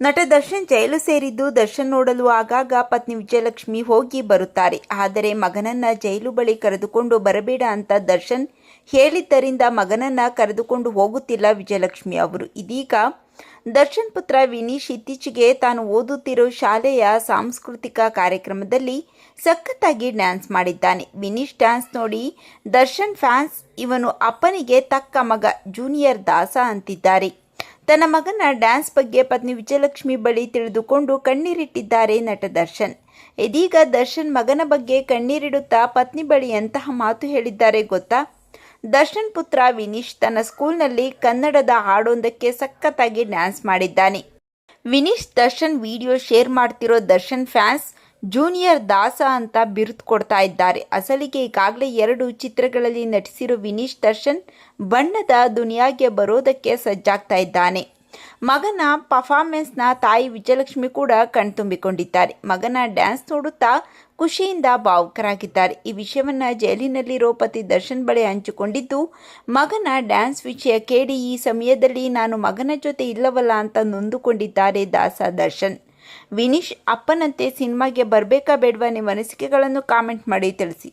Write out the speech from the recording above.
ನಟ ದರ್ಶನ್ ಜೈಲು ಸೇರಿದ್ದು ದರ್ಶನ್ ನೋಡಲು ಆಗಾಗ ಪತ್ನಿ ವಿಜಯಲಕ್ಷ್ಮಿ ಹೋಗಿ ಬರುತ್ತಾರೆ. ಆದರೆ ಮಗನನ್ನ ಜೈಲು ಬಳಿ ಕರೆದುಕೊಂಡು ಬರಬೇಡ ಅಂತ ದರ್ಶನ್ ಹೇಳಿದ್ದರಿಂದ ಮಗನನ್ನ ಕರೆದುಕೊಂಡು ಹೋಗುತ್ತಿಲ್ಲ ವಿಜಯಲಕ್ಷ್ಮಿ ಅವರು. ಇದೀಗ ದರ್ಶನ್ ಪುತ್ರ ವಿನೀಶ್ ಇತ್ತೀಚೆಗೆ ತಾನು ಓದುತ್ತಿರೋ ಶಾಲೆಯ ಸಾಂಸ್ಕೃತಿಕ ಕಾರ್ಯಕ್ರಮದಲ್ಲಿ ಸಖತ್ತಾಗಿ ಡ್ಯಾನ್ಸ್ ಮಾಡಿದ್ದಾನೆ. ವಿನೀಶ್ ಡ್ಯಾನ್ಸ್ ನೋಡಿ ದರ್ಶನ್ ಫ್ಯಾನ್ಸ್, ಇವನು ಅಪ್ಪನಿಗೆ ತಕ್ಕ ಮಗ, ಜೂನಿಯರ್ ದಾಸ ಅಂತಿದ್ದಾರೆ. ತನ್ನ ಮಗನ ಡ್ಯಾನ್ಸ್ ಬಗ್ಗೆ ಪತ್ನಿ ವಿಜಯಲಕ್ಷ್ಮಿ ಬಳಿ ತಿಳಿದುಕೊಂಡು ಕಣ್ಣೀರಿಟ್ಟಿದ್ದಾರೆ ನಟ ದರ್ಶನ್. ಇದೀಗ ದರ್ಶನ್ ಮಗನ ಬಗ್ಗೆ ಕಣ್ಣೀರಿಡುತ್ತಾ ಪತ್ನಿ ಬಳಿ ಎಂತಹ ಮಾತು ಹೇಳಿದ್ದಾರೆ ಗೊತ್ತಾ? ದರ್ಶನ್ ಪುತ್ರ ವಿನೀಶ್ ತನ್ನ ಸ್ಕೂಲ್ನಲ್ಲಿ ಕನ್ನಡದ ಹಾಡೊಂದಕ್ಕೆ ಸಖತ್ತಾಗಿ ಡ್ಯಾನ್ಸ್ ಮಾಡಿದ್ದಾನೆ. ವಿನೀಶ್ ದರ್ಶನ್ ವಿಡಿಯೋ ಶೇರ್ ಮಾಡ್ತಿರೋ ದರ್ಶನ್ ಫ್ಯಾನ್ಸ್ ಜೂನಿಯರ್ ದಾಸ ಅಂತ ಬಿರುದು ಕೊಡ್ತಾ ಇದ್ದಾರೆ. ಅಸಲಿಗೆ ಈಗಾಗಲೇ ಎರಡು ಚಿತ್ರಗಳಲ್ಲಿ ನಟಿಸಿರೋ ವಿನೀಶ್ ದರ್ಶನ್ ಬಣ್ಣದ ದುನಿಯಾಗೆ ಬರೋದಕ್ಕೆ ಸಜ್ಜಾಗ್ತಾ ಇದ್ದಾನೆ. ಮಗನ ಪರ್ಫಾರ್ಮೆನ್ಸ್ನ ತಾಯಿ ವಿಜಯಲಕ್ಷ್ಮಿ ಕೂಡ ಕಣ್ತುಂಬಿಕೊಂಡಿದ್ದಾರೆ. ಮಗನ ಡ್ಯಾನ್ಸ್ ನೋಡುತ್ತಾ ಖುಷಿಯಿಂದ ಭಾವುಕರಾಗಿದ್ದಾರೆ. ಈ ವಿಷಯವನ್ನ ಜೈಲಿನಲ್ಲಿರೋ ಪತಿ ದರ್ಶನ್ ಬಳಿ ಹಂಚಿಕೊಂಡಿದ್ದು, ಮಗನ ಡ್ಯಾನ್ಸ್ ವಿಷಯ ಕೇಳಿ ಈ ಸಮಯದಲ್ಲಿ ನಾನು ಮಗನ ಜೊತೆ ಇಲ್ಲವಲ್ಲ ಅಂತ ನೊಂದುಕೊಂಡಿದ್ದಾರೆ ದಾಸ ದರ್ಶನ್. ವಿನೀಶ್ ಅಪ್ಪನಂತೆ ಸಿನಿಮಾಗೆ ಬರಬೇಕಾ ಬೇಡವಾ ನಿಮ್ಮ ಅನಿಸಿಕೆಗಳನ್ನು ಕಾಮೆಂಟ್ ಮಾಡಿ ತಿಳಿಸಿ.